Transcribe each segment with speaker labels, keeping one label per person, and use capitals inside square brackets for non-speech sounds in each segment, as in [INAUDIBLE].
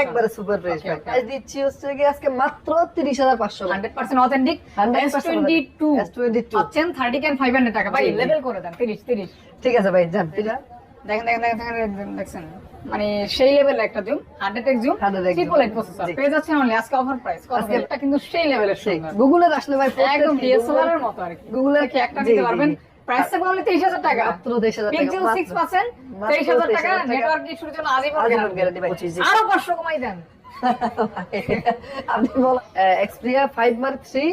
Speaker 1: একবারে super
Speaker 2: Okay,
Speaker 1: ভাই। দিচ্ছি হচ্ছে গিয়ে আজকে মাত্র 30500
Speaker 2: 100% অথেন্টিক
Speaker 1: 100%
Speaker 2: S22
Speaker 1: S22
Speaker 2: পাচ্ছেন 30 ক্যান 500 টাকা। ভাই। লেভেল করে দেন 30 30
Speaker 1: ঠিক আছে ভাই যান
Speaker 2: দেখেন দেখেন দেখেন দেখেন মানে সেই লেভেল একটা zoom 100 X zoom
Speaker 1: 100 X zoom।
Speaker 2: Triple eight
Speaker 1: processor
Speaker 2: পেয়ে যাচ্ছেন অনলি আজকে অফার প্রাইস এটা কিন্তু সেই লেভেলের
Speaker 1: গুগলের আসলে ভাই
Speaker 2: একদম ডিএসএলআর এর মতো আর কি।
Speaker 1: গুগলের
Speaker 2: কি একটা নিতে পারবেন।
Speaker 1: জি।
Speaker 2: প্রাইস থাকবে অনলি 23000 টাকা।
Speaker 1: মাত্র 23000 টাকা
Speaker 2: পিক্সেল 6 পাচ্ছেন
Speaker 1: মাত্র
Speaker 2: 23000 টাকা নেটওয়ার্ক ইস্যুর জন্য আজীবন গ্যারান্টি
Speaker 1: ভাই।
Speaker 2: আরও 500 কমাই দেন।
Speaker 1: আপনি বল এক্সপ্রিয়া 5 মার্ক 3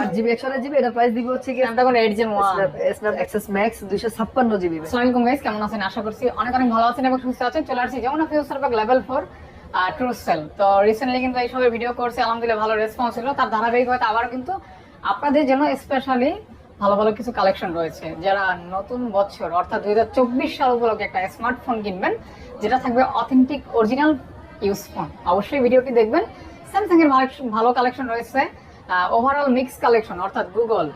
Speaker 1: 8 জিবি 128 জিবি এটা প্রাইস দিব হচ্ছে কি
Speaker 2: 8 জেন 1
Speaker 1: স্ন্যাপ এক্সেস ম্যাক্স 256 জিবি
Speaker 2: আসসালামু আলাইকুম গাইস কেমন আছেন? আশা করছি অনেক অনেক ভালো আছেন এবং সুস্থ আছেন। চলে আসছি যেমন পাক লেভেল 4 ট্রু সেল তো রিসেন্টলি কিন্তু এই সবের ভিডিও করছে আলহামদুলিল্লাহ ভালো রেসপন্স ছিল তার ধারাবাহিকতা আবার কিন্তু আপনাদের জন্য স্পেশালি ভালো ভালো কিছু কালেকশন রয়েছে। যারা নতুন বছর, অর্থাৎ দুই সাল উপলক্ষে একটা স্মার্টফোন কিনবেন, যেটা থাকবে অথেন্টিক অরিজিনাল ইউজ ফোন অবশ্যই ভিডিওটি দেখবেন। স্যামসাং এর ভালো- কালেকশন রয়েছে। ওভারঅল মিক্স কালেকশন অর্থাৎ গুগল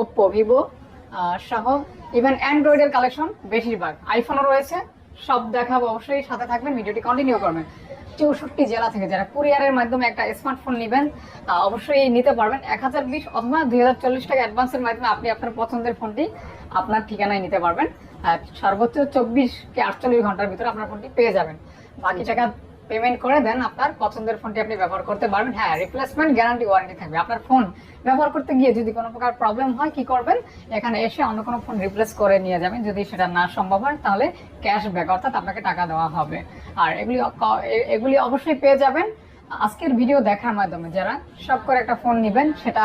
Speaker 2: ওপ্পো ভিভো সহ ইভেন অ্যান্ড্রয়েডের কালেকশন বেশিরভাগ। আইফোনও রয়েছে। সব দেখাবো অবশ্যই, সাথে থাকবেন ভিডিওটি কন্টিনিউ করবেন। চৌষট্টি জেলা থেকে যারা কুরিয়ারের মাধ্যমে একটা স্মার্টফোন নেবেন অবশ্যই নিতে পারবেন। এক হাজার বিশ অথবা দুই হাজার চল্লিশ টাকা অ্যাডভান্সের মাধ্যমে আপনি আপনার পছন্দের ফোনটি আপনার ঠিকানায় নিতে পারবেন। সর্বোচ্চ চব্বিশ কি আটচল্লিশ ঘণ্টার ভিতরে আপনার ফোনটি পেয়ে যাবেন। বাকি টাকা পেমেন্ট করে দেন, আপনার পছন্দের ফোনটি আপনি ব্যবহার করতে পারবেন। হ্যাঁ রিপ্লেসমেন্ট গ্যারান্টি ওয়ারেন্টি থাকবে। আপনার ফোন ব্যবহার করতে গিয়ে যদি কোনো প্রকার প্রবলেম হয়, কি করবেন? এখানে এসে অন্য কোনো ফোন রিপ্লেস করে নিয়ে যাবেন। যদি সেটা না সম্ভব হয়, তাহলে ক্যাশ ব্যাক অর্থাৎ আপনাকে টাকা দেওয়া হবে। আর এগুলি এগুলি অবশ্যই পেয়ে যাবেন। আজকের ভিডিও দেখার মাধ্যমে যারা সব করে একটা ফোন নেবেন, সেটা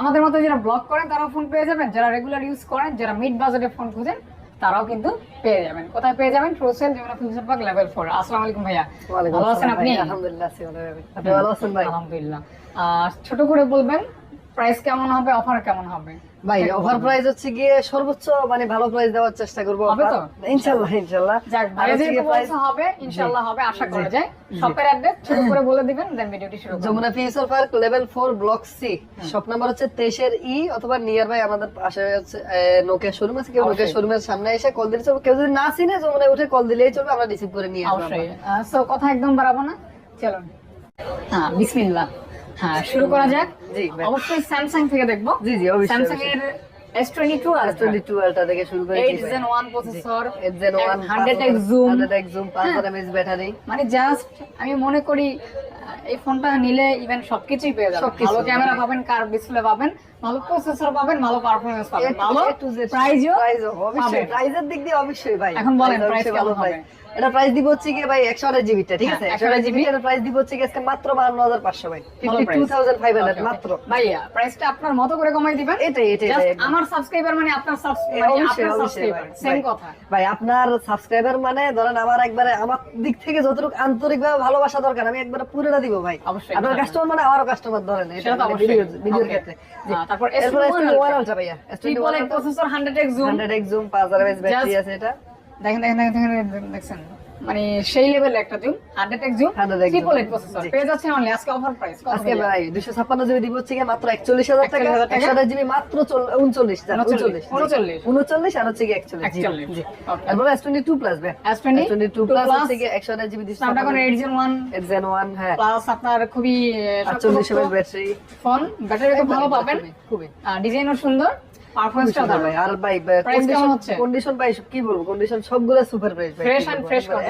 Speaker 2: আমাদের মতো যারা ব্লগ করেন তারা ফোন পেয়ে যাবেন। যারা রেগুলার ইউজ করেন, যারা মিড বাজেটে ফোন খুঁজেন তারাও কিন্তু পেয়ে যাবেন। কোথায় পেয়ে যাবেন? ট্রোসেল যেমন ফিউচার পার্ক লেভেল ফোর আসসালামু আলাইকুম ভাইয়া। ভালো আছেন
Speaker 1: আসসালাম
Speaker 2: আপনি?
Speaker 1: আলহামদুলিল্লাহ ভালো। আপনি ভালো আছেন ভাই?
Speaker 2: আলহামদুলিল্লাহ। আহ, ছোট করে বলবেন প্রাইস কেমন হবে অফার কেমন হবে?
Speaker 1: ভাই
Speaker 2: বলবেন।
Speaker 1: প্রাইস হচ্ছে গিয়ে সর্বোচ্চ মানে ভালো প্রাইস দেওয়ার চেষ্টা করব।
Speaker 2: হবে তো?
Speaker 1: ইনশাআল্লাহ ইনশাআল্লাহ
Speaker 2: যাক
Speaker 1: হচ্ছে
Speaker 2: যেহেতু
Speaker 1: গিয়ে
Speaker 2: হবে ইনশাআল্লাহ হবে আশা করা যায়। শপের অ্যাড্রেস ছোট করে বলে দিবেন দেন ভিডিওটি শুরু করব
Speaker 1: Jamuna future park level four block C shop number হচ্ছে তেইশের ই অথবা নিয়ার বাই আমাদের পাশে হচ্ছে নোকিয়া শোরুম আছে কেউ নোকিয়া শোরুমের সামনে এসে কল দিলে চলবে। কেউ যদি না চিনে যমুনায় উঠে কল দিলেই চলবে আমরা রিসিভ করে নিয়ে আসব
Speaker 2: অবশ্যই। সো কথা একদম বাড়াবো না চলুন। হ্যাঁ বিসমিল্লাহ। হ্যাঁ শুরু করা যাক।
Speaker 1: জি
Speaker 2: অবশ্যই স্যামসাং থেকে দেখব।
Speaker 1: জি জি অবশ্যই
Speaker 2: স্যামসাং এর S22 আর
Speaker 1: টোয়েন্টি টু আলটা থেকে শুরু করে
Speaker 2: 8 Gen 1 processor
Speaker 1: eight Gen one
Speaker 2: 100x zoom
Speaker 1: hundred zoom পাঁচ হাজার ব্যাটারি
Speaker 2: মানে জাস্ট আমি মনে করি এই ফোনটা নিলে ইভেন সবকিছুই পেয়ে যাবেন।
Speaker 1: সবকিছু,
Speaker 2: ভালো ক্যামেরা পাবেন কার ডিসপ্লে পাবেন ভালো প্রসেসর পাবেন ভালো পারফরম্যান্স পাবেন। ভালো
Speaker 1: অবশ্যই প্রাইজের দিক দিয়ে অবশ্যই ভাই।
Speaker 2: এখন বলেন,
Speaker 1: price
Speaker 2: কেমন হবে?
Speaker 1: এটা প্রাইস দিব হচ্ছে কি ভাই একশো জিবিটা ঠিক আছে?
Speaker 2: হ্যাঁ,
Speaker 1: একশো আঠাশ
Speaker 2: 128
Speaker 1: জিবি এটা প্রাইস দিব হচ্ছে আজকে মাত্র বাহান্ন হাজার পাঁচশো ভাই। টু। Thousand
Speaker 2: five hundred.
Speaker 1: মাত্র।
Speaker 2: ভাইয়া প্রাইসটা আপনার মতো করে কমাই দিবেন?
Speaker 1: এটাই এটাই
Speaker 2: আমার সাবস্ক্রাইবার মানে আপনার সাবস্ক্রাইবার মানে সেম কথা।
Speaker 1: ভাই আপনার সাবস্ক্রাইবার মানে ধরেন আমার একবারে আমার দিক থেকে যতটুকু আন্তরিক ভাবে ভালোবাসা দরকার আমি একবারে পুরোটা দিব ভাই।
Speaker 2: অবশ্যই,
Speaker 1: আপনার। কাস্টমার মানে আমারও কাস্টমার ধরেন এটা
Speaker 2: তো
Speaker 1: মানে
Speaker 2: অবশ্যই।
Speaker 1: ভিডিওর ক্ষেত্রে।
Speaker 2: তারপর S21
Speaker 1: S21
Speaker 2: Ultra।
Speaker 1: Ultra ভাইয়া।
Speaker 2: Triple eight processor 100x zoom
Speaker 1: 100x zoom 5000 mAh
Speaker 2: battery
Speaker 1: আছে এটা।
Speaker 2: দেখেন দেখেন দেখেন দেখেন দেখছেন মানে সেই লেভেল একটা zoom 100x
Speaker 1: zoom
Speaker 2: triple eight
Speaker 1: processor.
Speaker 2: পেয়ে যাচ্ছেন অনলি আজকে অফার প্রাইস
Speaker 1: আজকে ভাই 256 জিবি দিব হচ্ছে মাত্র 41000 টাকা।
Speaker 2: 41,000 টাকা।
Speaker 1: 128 জিবি মাত্র 39
Speaker 2: 39,
Speaker 1: 39 39 আর হচ্ছে 41 জি,
Speaker 2: 41
Speaker 1: জি
Speaker 2: Okay.
Speaker 1: তারপর S22 প্লাস ভাই।
Speaker 2: S22
Speaker 1: S22 প্লাস হচ্ছে গিয়ে 128 জিবি
Speaker 2: স্ন্যাপড্রাগন 8 Gen 1
Speaker 1: Zen 1 হ্যাঁ।
Speaker 2: প্লাস আপনার খুবই আহ,
Speaker 1: 48 ব্যাটারি।
Speaker 2: ফোন ব্যাটারি খুব ভালো পাবেন।
Speaker 1: খুবই
Speaker 2: ডিজাইনও সুন্দর। পারফরম্যান্সটাও
Speaker 1: সুন্দর ভাই আর ভাই
Speaker 2: Price
Speaker 1: কন্ডিশন ভাই কি বলব? কন্ডিশন সবগুলো সুপার প্রাইস ভাই
Speaker 2: Fresh
Speaker 1: কি
Speaker 2: and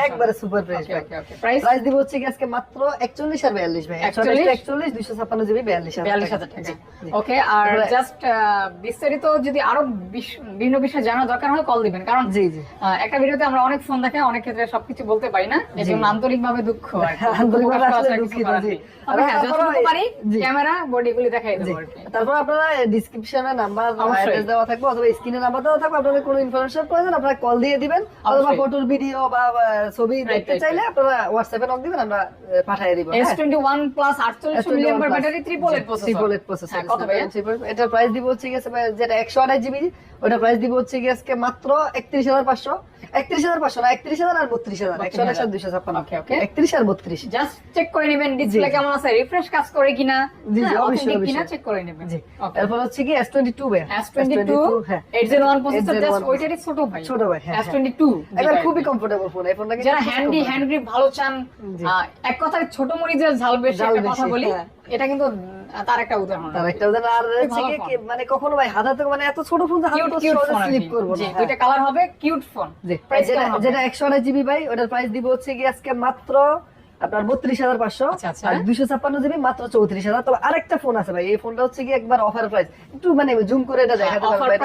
Speaker 1: একবারে- সুপার প্রাইস ভাই।
Speaker 2: ওকে ওকে প্রাইস
Speaker 1: প্রাইস দিব হচ্ছে আজকে মাত্র 41 আর 42 ভাই।
Speaker 2: 41?
Speaker 1: 256 জিবি 42000
Speaker 2: টাকা।
Speaker 1: জি, জি।
Speaker 2: ওকে আর জাস্ট বিস্তারিত যদি আরও বিভিন্ন বিষয়ে জানা দরকার হয় কল দিবেন। কারণ
Speaker 1: জি জি।
Speaker 2: একটা ভিডিওতে আমরা অনেক ফোন দেখে অনেক ক্ষেত্রে সবকিছু বলতে পারি না। আন্তরিক ভাবে দুঃখ আর
Speaker 1: আন্তরিকভাবে আসলে দুঃখিত, জি।
Speaker 2: নেই। তবে হ্যাঁ,
Speaker 1: আর
Speaker 2: যতটুকু পারি ক্যামেরা বডি গুলি দেখাই। দেবো
Speaker 1: তারপর আপনারা ডিসক্রিপশনে নাম্বার। অ্যাড্রেস দেওয়া থাকবে অথবা স্ক্রিনে নাম্বার দেওয়া থাকবে আপনাদের কোনো ইনফরমেশন প্রয়োজন আপনারা কল দিয়ে দিবেন অথবা ফটোর ভিডিও বা ছবি দেখতে চাইলে আপনারা হোয়াটসঅ্যাপে নক দিবেন আমরা পাঠিয়ে দিব
Speaker 2: এস টোয়েন্টি ওয়ান প্লাস আটচল্লিশ million battery triple
Speaker 1: eight triple eight
Speaker 2: processor কত ভাইয়া?
Speaker 1: এটা প্রাইস দিব হচ্ছে গেছে যেটা একশো আঠাশ জিবি ওটা প্রাইস দিব হচ্ছে আজকে মাত্র একত্রিশ হাজার পাঁচশো। একত্রিশ হাজার পাঁচশো না একত্রিশ হাজার আর বত্রিশ হাজার একশো আঠাশ আর দুইশো ছাপ্পান্ন।
Speaker 2: Okay, okay.
Speaker 1: আর বত্রিশ।
Speaker 2: জাস্ট চেক করে নেবেন ডিসপ্লে কেমন আছে রিফ্রেশ কাজ করে কিনা।
Speaker 1: জি,
Speaker 2: হ্যাঁ,
Speaker 1: অবশ্যই,
Speaker 2: কিনা চেক করে নেবেন।
Speaker 1: জি। এরপর হচ্ছে কি এস টোয়েন্টি টু ভাই
Speaker 2: S22 S22
Speaker 1: হ্যাঁ।
Speaker 2: 801 প্রসেসর জাস্ট ওইটারই ছোট ভাই।
Speaker 1: ছোট ভাই, হ্যাঁ,
Speaker 2: S22
Speaker 1: এবার
Speaker 2: যেটা
Speaker 1: খুবই কমফোর্টেবল ফোন এই ফোনটা
Speaker 2: যারা হ্যান্ডি হ্যান্ড গ্রিপ ভালো চান এক কথায় ছোট মরিচের ঝাল বেশি একটা কথা বলি
Speaker 1: হ্যাঁ।
Speaker 2: এটা কিন্তু তার একটা উদাহরণ।
Speaker 1: তার একটা উদাহরণ আর হচ্ছে মানে কখনো ভাই মানে এত ছোট ফোন হাতে
Speaker 2: কিউট
Speaker 1: তো
Speaker 2: কিউট
Speaker 1: সহজে স্লিপ করব না।
Speaker 2: দুইটা কালার হবে কিউট ফোন
Speaker 1: যেটা
Speaker 2: কেমন হবে?
Speaker 1: যেটা একশো আঠাশ জিবি ভাই ওটার প্রাইস দিব হচ্ছে কি আজকে মাত্র আপনার বত্রিশ হাজার পাঁচশো
Speaker 2: আচ্ছা, আচ্ছা।
Speaker 1: আর দুশো ছাপ্পান্ন জিবি মাত্র চৌত্রিশ হাজার। তবে আরেকটা ফোন আছে ভাই এই ফোনটা হচ্ছে কি একবার অফার প্রাইস একটু মানে জুম করে এটা দেখাতে
Speaker 2: offer
Speaker 1: পারব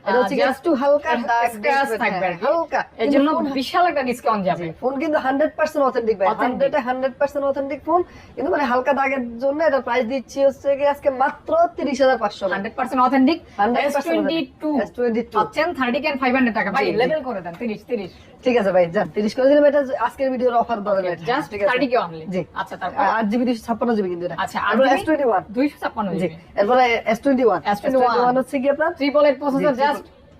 Speaker 1: এটা,
Speaker 2: price।
Speaker 1: এটা হচ্ছে কি
Speaker 2: just
Speaker 1: হালকা dark
Speaker 2: থাকবে আর কি।
Speaker 1: হালকা।
Speaker 2: এর জন্য বিশাল একটা ডিসকাউন্ট যাবে।
Speaker 1: ফোন কিন্তু হান্ড্রেড পার্সেন্ট অথেন্টিক ভাই।
Speaker 2: Authentic।
Speaker 1: Hundred hundred percent authentic phone কিন্তু মানে হালকা দাগের জন্য এটা প্রাইস দিচ্ছি হচ্ছে কি আজকে মাত্র তিরিশ হাজার পাঁচশো
Speaker 2: 100% অথেন্টিক S22
Speaker 1: S22
Speaker 2: পাচ্ছেন 30 কেন 500 টাকা। ভাই
Speaker 1: জি, জি।
Speaker 2: লেভেল করে দেন 30 30
Speaker 1: ঠিক আছে ভাই যান তিরিশ করে দিলাম। এটা আজকের ভিডিওর অফার ধরেন এটা।
Speaker 2: জাস্ট 30 কে অনলি
Speaker 1: জি।
Speaker 2: আচ্ছা তারপর?
Speaker 1: আট জিবি কিন্তু এটা।
Speaker 2: আচ্ছা,
Speaker 1: আর
Speaker 2: আর
Speaker 1: এস টোয়েন্টি ওয়ান
Speaker 2: 256 জিবি।
Speaker 1: এরপরে S twenty one S twenty
Speaker 2: S21
Speaker 1: হচ্ছে কি আপনার
Speaker 2: ট্রিপল এইট প্রসেসর
Speaker 1: জি,
Speaker 2: জাস্ট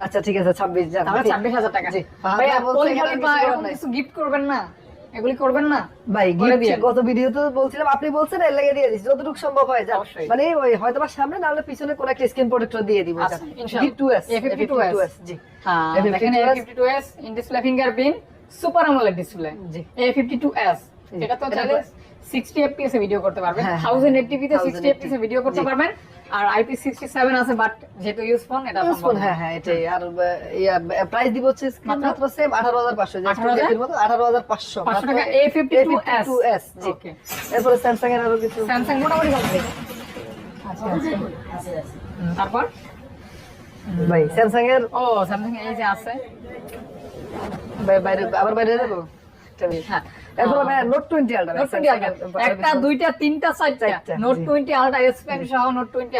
Speaker 1: আচ্ছা ঠিক আছে ছাব্বিশ
Speaker 2: তাহলে 26000 টাকা।
Speaker 1: কিছু
Speaker 2: গিফট করবেন না। এগুলি করবেন না?
Speaker 1: ভাই
Speaker 2: করে
Speaker 1: গিফট
Speaker 2: দিয়েন।
Speaker 1: গত ভিডিওতে বলছিলাম আপনি বলছেন এর লেগে দিয়ে দিচ্ছি যতটুকু সম্ভব হয় যা মানে ওই হয়তো বা সামনে না হলে পিছনে কোন একটা স্ক্রিন প্রোটেক্টর দিয়ে দিব।
Speaker 2: ইনশাআল্লাহ।
Speaker 1: A52s
Speaker 2: A52s
Speaker 1: জি।
Speaker 2: হ্যাঁ
Speaker 1: A52s
Speaker 2: দেখেন A52s in display fingerprint super AMOLED display
Speaker 1: G.
Speaker 2: A52s
Speaker 1: জি।
Speaker 2: এটা তো
Speaker 1: এটা
Speaker 2: চাইলে
Speaker 1: তো-
Speaker 2: 60 fps এ ভিডিও করতে পারবেন।
Speaker 1: হ্যাঁ, হ্যাঁ,
Speaker 2: 1080p তে 60 fps এ ভিডিও করতে পারবেন। আর IP67 আছে বাট যেহেতু ইউজ ফোন এটা সম্ভব
Speaker 1: ইউজফুল হ্যাঁ হ্যাঁ এটাই। আর প্রাইস দিব হচ্ছে
Speaker 2: মাত্র?
Speaker 1: সেম 18500 যে
Speaker 2: 18,000?
Speaker 1: এর মতো 18500
Speaker 2: 500 টাকা A52s
Speaker 1: A52s জি।
Speaker 2: ওকে
Speaker 1: এরপরে স্যামসাং এর আরও কিছু।
Speaker 2: স্যামসাং মোটামুটি ভালো। আচ্ছা আচ্ছা। তারপর?
Speaker 1: ভাই স্যামসাং এর
Speaker 2: ও স্যামসাং এই যে আছে।
Speaker 1: ভাই বাইরে আবার বাইরে যাব?
Speaker 2: হ্যাঁ।
Speaker 1: এরপরে ভাই note 20 ultra
Speaker 2: note twenty ultra একটা দুইটা তিনটা চারটা। নোট। টোয়েন্টি সহ note twenty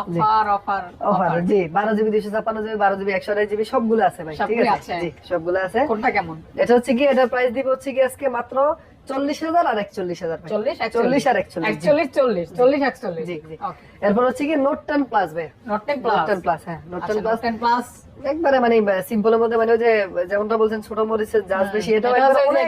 Speaker 2: offer offer
Speaker 1: offer জি। 12 জিবি 256 জিবি 12 জিবি 128 জিবি সবগুলো আছে ভাই ঠিক আছে?
Speaker 2: আছে।
Speaker 1: সবগুলো আছে।
Speaker 2: কোনটা কেমন?
Speaker 1: এটা হচ্ছে কি এটা প্রাইস দিব হচ্ছে কি আজকে মাত্র 40000 আর 41000 ভাই।
Speaker 2: চল্লিশ
Speaker 1: আর
Speaker 2: একচল্লিশ। চল্লিশ চল্লিশ একচল্লিশ।
Speaker 1: জি জি। এরপর হচ্ছে কি নোট 10 প্লাস ভাই।
Speaker 2: Note ten
Speaker 1: note
Speaker 2: plus
Speaker 1: 10 plus হ্যাঁ note 10
Speaker 2: note
Speaker 1: plus
Speaker 2: ten plus
Speaker 1: একবারে মানে সিম্পলের মধ্যে মানে ওই যে যেমনটা বলছেন ছোট মরিচের জাজ বেশি এটা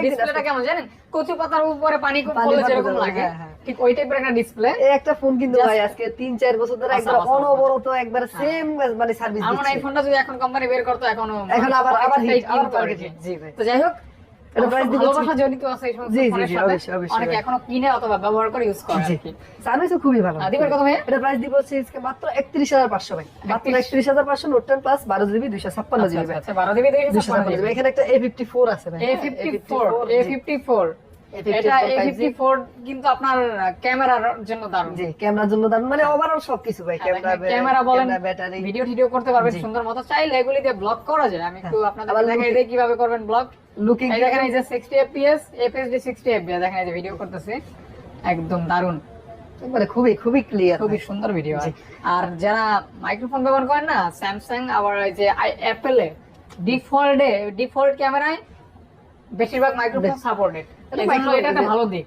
Speaker 2: ডিসপ্লেটা কেমন জানেন? কচু পাতার উপরে পানি পড়লে যেরকম লাগে।
Speaker 1: হ্যাঁ, হ্যাঁ।
Speaker 2: ঠিক ওই টাইপের একটা ডিসপ্লে
Speaker 1: এই একটা ফোন কিন্তু ভাই আজকে 3 4 বছর ধরে
Speaker 2: আচ্ছা,
Speaker 1: একবার
Speaker 2: আচ্ছা,
Speaker 1: অনবরত একবার সেম মানে সার্ভিস
Speaker 2: আমার
Speaker 1: দিচ্ছে।
Speaker 2: ফোনটা যদি এখন কোম্পানি বের করতো এখনও
Speaker 1: এখন আবার আবার হিট আবার hit, জি ভাই।
Speaker 2: তো যাই হোক
Speaker 1: এটা price দিব
Speaker 2: ভালোবাসা
Speaker 1: হচ্ছে-
Speaker 2: আছে এই সমস্ত ফোনের সাথে। অনেকে এখনও কিনে অথবা ব্যবহার করে ইউজ করে আর কি।
Speaker 1: সার্ভিসও খুবই ভালো।
Speaker 2: দিবেন কত ভাইয়া?
Speaker 1: এটা প্রাইস দিব হচ্ছে আজকে মাত্র 31500 ভাই। মাত্র 31500 নোট 10 প্লাস 12 জিবি 256
Speaker 2: আচ্ছা,
Speaker 1: জিবি
Speaker 2: আচ্ছা,
Speaker 1: ভাই।
Speaker 2: আচ্ছা, 12 জিবি
Speaker 1: 256 জিবি। এখানে একটা A54 আছে ভাই।
Speaker 2: A54
Speaker 1: জি।
Speaker 2: A54 এটা A54 কিন্তু আপনার ক্যামেরার জন্য দারুণ।
Speaker 1: জি ক্যামেরার জন্য মানে ওভারঅল সবকিছু ভাই ক্যামেরা
Speaker 2: ক্যামেরা বলেন
Speaker 1: ব্যাটারি
Speaker 2: ভিডিও টিডিও করতে পারবেন সুন্দর মতো। চাইলে এগুলি দিয়ে ব্লগ করা যায়। আমি একটু আপনাদের দেখাই
Speaker 1: looking-
Speaker 2: কীভাবে করবেন ব্লগ
Speaker 1: লুকিং
Speaker 2: এই দেখেন এই যে 60 fps FSD 60 fps দেখেন এই যে ভিডিও করতেছে। একদম দারুণ।
Speaker 1: মানে খুবই খুবই ক্লিয়ার
Speaker 2: খুবই সুন্দর ভিডিও। আর যারা মাইক্রোফোন ব্যবহার করেন না স্যামসাং আবার যে অ্যাপেলে ডিফল্টে ডিফল্ট ক্যামেরায় বেশিরভাগ মাইক্রোফোন সাপোর্টেড এই এটা একটা ভালো দিক।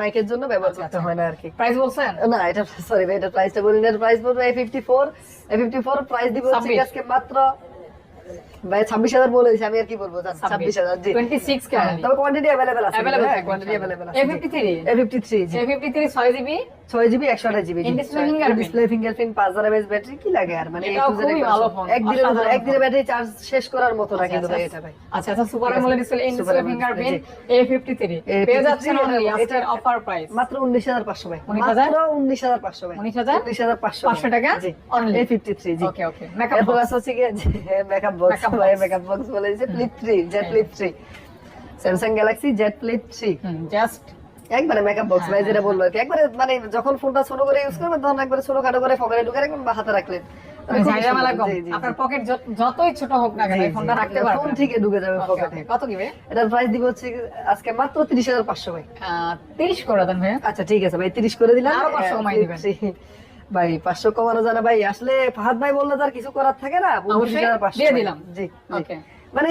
Speaker 1: মাইকের জন্য ব্যবহার
Speaker 2: আচ্ছা,
Speaker 1: করতে
Speaker 2: আচ্ছা।
Speaker 1: হয় না আর কি।
Speaker 2: প্রাইস বলছেন?
Speaker 1: না এটা সরি এটা প্রাইসটা বলিনি এর প্রাইস বলব A54 A54 প্রাইস দিব হচ্ছে কি
Speaker 2: 26
Speaker 1: আজকে মাত্র ভাই ছাব্বিশ হাজার বলেছি আমি আর কি বলব? ছাব্বিশ। হাজার জি।
Speaker 2: টোয়েন্টি সিক্স
Speaker 1: হ্যাঁ, তবে কোয়ান্টিটি অ্যাভেলেবেল আছে
Speaker 2: কোয়ান্টিটি
Speaker 1: অ্যাভেলেবেল
Speaker 2: আছে
Speaker 1: A
Speaker 2: fifty
Speaker 1: three A
Speaker 2: fifty
Speaker 1: three G.
Speaker 2: A fifty three
Speaker 1: ছয় জিবি ছয় জিবি
Speaker 2: একশো আঠাশ জিবি
Speaker 1: ডিসপ্লে ফিঙ্গারপ্রিন্ট পাঁচ হাজার এমএস ব্যাটারি কি লাগে আর? মানে একদিনের
Speaker 2: একদিনের
Speaker 1: ব্যাটারি চার্জ শেষ করার মতো না কিন্তু এটা ভাই।
Speaker 2: আচ্ছা আচ্ছা super AMOLED
Speaker 1: display
Speaker 2: display
Speaker 1: fingerprint
Speaker 2: A
Speaker 1: fifty
Speaker 2: three পেয়ে যাচ্ছেন অনলি আজকের অফার প্রাইস
Speaker 1: মাত্র উনিশ হাজার
Speaker 2: পাঁচশো ভাই।
Speaker 1: মাত্র উনিশ হাজার পাঁচশো ভাই।
Speaker 2: উনিশ
Speaker 1: হাজার?
Speaker 2: উনিশ হাজার পাঁচশো পাঁচশো টাকা?
Speaker 1: জি।
Speaker 2: Only
Speaker 1: A fifty
Speaker 2: three G okay
Speaker 1: okay makeup box হচ্ছে কি মেকআপ বক্স ভাই মেকআপ বক্স বলে যে flip 3 Z flip 3 Samsung Galaxy Z flip 3
Speaker 2: just
Speaker 1: একবারে মেকআপ বক্স ভাই
Speaker 2: হ্যাঁ,
Speaker 1: যেটা
Speaker 2: হ্যাঁ,
Speaker 1: বলল একবারে মানে যখন ফোনটা ছোট করে ইউজ করবেন তখন একবারে ছোট খাটো করে পকেটে ঢুকে রাখবেন বা হাতে রাখলেন। মানে।
Speaker 2: আপনার পকেট যতই ছোট হোক না কেন ফোনটা রাখতে
Speaker 1: ফোন
Speaker 2: পারবেন।
Speaker 1: ঢুকে যাবে পকেটে
Speaker 2: কত
Speaker 1: এটার প্রাইস দিব হচ্ছে আজকে মাত্র 30500 ভাই।
Speaker 2: 30 করে দেন ভাইয়া।
Speaker 1: আচ্ছা ঠিক আছে ভাই 30 করে দিলাম।
Speaker 2: আরও 500
Speaker 1: হ্যাঁ,
Speaker 2: কমাই দিবেন।
Speaker 1: 53 ভাই পাঁচশো কমানো যায় না। ভাই আসলে ফাহাদ ভাই বললে তার কিছু করার থাকে না
Speaker 2: অবশ্যই,
Speaker 1: 29,500
Speaker 2: দিয়ে দিলাম।
Speaker 1: জি। মানে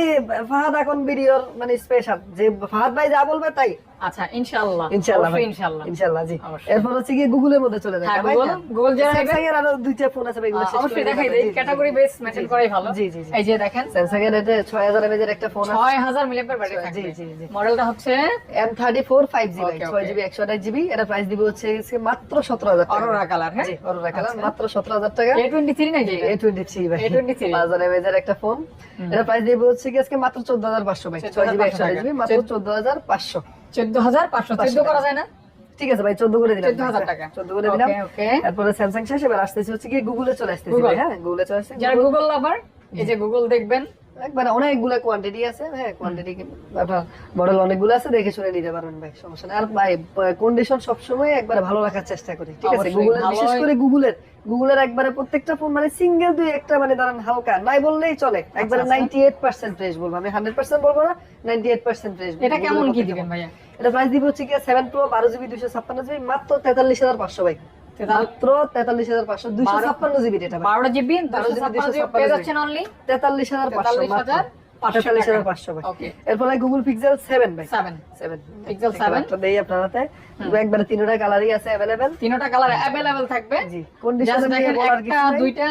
Speaker 1: ফাহাদ এখন ভিডিওর মানে স্পেশাল যে ফাহাদ ভাই যা বলবে তাই।
Speaker 2: আচ্ছা ইনশাআল্লাহ।
Speaker 1: ইনশাআল্লাহ
Speaker 2: ইনশাআল্লাহ।
Speaker 1: ইনশাআল্লাহ জি। এরপর হচ্ছে গিয়ে গুগলের মধ্যে চলে যায়
Speaker 2: হ্যাঁ,
Speaker 1: ভাই,
Speaker 2: Google,
Speaker 1: হ্যাঁ।
Speaker 2: Google যারা নেবে-
Speaker 1: এর আরও দুইটা ফোন আছে এগুলো
Speaker 2: অবশ্যই দেখাই দেই।
Speaker 1: জি, জি,
Speaker 2: ক্যাটাগরি বেস মেনটেন করাই ভালো।
Speaker 1: জি, জি, জি।
Speaker 2: এই যে দেখেন।
Speaker 1: স্যামসাং এর এটা এমএজ এর একটা ফোন আছে।
Speaker 2: ব্যাটারি থাকবে।
Speaker 1: জি, জি।
Speaker 2: মডেলটা হচ্ছে
Speaker 1: এটা প্রাইস দিব হচ্ছে মাত্র সতেরো হাজার টাকা।
Speaker 2: অরোরা কালার হ্যাঁ?
Speaker 1: অরোরা কালার
Speaker 2: আচ্ছা।
Speaker 1: মাত্র সতেরো হাজার টাকা।
Speaker 2: নাকি
Speaker 1: টোয়েন্টি থ্রি ভাই।
Speaker 2: A23
Speaker 1: পাঁচ হাজার এমএজ এর একটা ফোন এটা প্রাইস দিব হচ্ছে কি আজকে মাত্র চোদ্দ হাজার পাঁচশো ভাই। ছয় জিবি একশো আঠাশ জিবি মাত্র
Speaker 2: 14,500
Speaker 1: চোদ্দ হাজার পাঁচশো
Speaker 2: চোদ্দ করা যায় না?
Speaker 1: ঠিক আছে ভাই চোদ্দ করে দিলাম।
Speaker 2: টাকা।
Speaker 1: চোদ্দ করে দিলাম. তারপরে স্যামসাং শেষ এবার আসতেছি হচ্ছে কি গুগলে চলে আসতেছি হ্যাঁ গুগলে চলে আসছে
Speaker 2: যারা গুগল লাভার এই যে গুগল দেখবেন
Speaker 1: একবারে অনেকগুলো কোয়ান্টিটি আছে হ্যাঁ কোয়ান্টিটি আপনার মডেল অনেকগুলো আছে দেখে শুনে নিতে ভাই সমস্যা নেই। আর ভাই কন্ডিশন সবসময় একবারে ভালো রাখার চেষ্টা করি ঠিক আছে? গুগলের বিশেষ করে গুগলের গুগলের একবারে প্রত্যেকটা ফোন মানে সিঙ্গেল দুই একটা মানে ধরেন হালকা নাই বললেই চলে। একবারে
Speaker 2: আচ্ছা।
Speaker 1: নাইনটি এইট পার্সেন্ট ফ্রেশ বলব আমি হান্ড্রেড পার্সেন্ট বলব না নাইনটি এইট পার্সেন্ট ফ্রেশ
Speaker 2: এটা কেমন কি দিবেন ভাইয়া?
Speaker 1: এটা প্রাইস দিব হচ্ছে কি সেভেন প্রো বারো জিবি দুশো ছাপ্পান্ন জিবি মাত্র তেতাল্লিশ হাজার পাঁচশো ভাই। মাত্র তেতাল্লিশ হাজার পাঁচশো দুশো ছাপ্পান্ন জিবি
Speaker 2: বারোটা জিবি পেয়ে যাচ্ছেন অনলি
Speaker 1: তেতাল্লিশ হাজার পাঁচশো
Speaker 2: হাজার পাঁচশো
Speaker 1: তেতাল্লিশ হাজার পাঁচশো এরপরে গুগল পিক্সেল সেভেন ভাই।
Speaker 2: সেভেন
Speaker 1: সেভেন
Speaker 2: Pixel 7
Speaker 1: দেই আপনার হাতে একবারে তিনটা কালারই আছে অ্যাভেলেবেল
Speaker 2: তিনটা কালার অ্যাভেলেবেল থাকবে।
Speaker 1: জি কন্ডিশন
Speaker 2: একটা দুইটা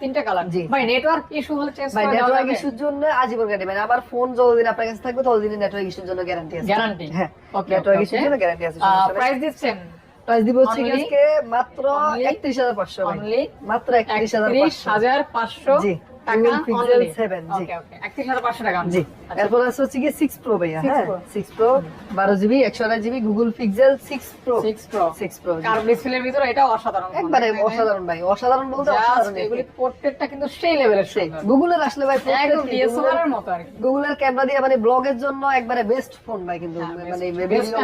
Speaker 2: তিনটা কালার
Speaker 1: জি।
Speaker 2: ভাই নেটওয়ার্ক ইস্যু হলে চেঞ্জ
Speaker 1: ভাই নেটওয়ার্ক ইস্যুর জন্য আজীবন গ্যারান্টি মানে আবার ফোন যতদিন আপনার কাছে থাকবে ততদিন নেটওয়ার্ক ইস্যুর জন্য গ্যারান্টি আছে।
Speaker 2: গ্যারান্টি
Speaker 1: হ্যাঁ নেটওয়ার্ক ইস্যুর জন্য গ্যারান্টি আছে।
Speaker 2: প্রাইস দিচ্ছেন?
Speaker 1: প্রাইস দিব হচ্ছে আজকে মাত্র 31500 ভাই। মাত্র
Speaker 2: একত্রিশ
Speaker 1: 31500
Speaker 2: হাজার পাঁচশো?
Speaker 1: জি,
Speaker 2: টাকা
Speaker 1: Google Pixel
Speaker 2: only।
Speaker 1: 7, জি।
Speaker 2: Okay, okay, একত্রিশ হাজার পাঁচশো
Speaker 1: জি।
Speaker 2: আচ্ছা।
Speaker 1: এরপর আছে হচ্ছে কি 6 প্রো ভাইয়া হ্যাঁ?
Speaker 2: Pro।
Speaker 1: 6 pro 12 GB 128 GB Google Pixel 6 pro
Speaker 2: 6 Pro
Speaker 1: 6
Speaker 2: pro ডিসপ্লের ভিতরে এটা অসাধারণ
Speaker 1: একবারে অসাধারণ ভাই অসাধারণ বলতে অসাধারণ
Speaker 2: এগুলি পোর্ট্রেটটা কিন্তু সেই লেভেলের সুন্দর।
Speaker 1: গুগলের আসলে ভাই
Speaker 2: একদম ডিএসএলআর এর মতো আর
Speaker 1: গুগলের ক্যামেরা দিয়ে মানে ব্লগের জন্য একবারে বেস্ট ফোন ভাই কিন্তু
Speaker 2: হ্যাঁ,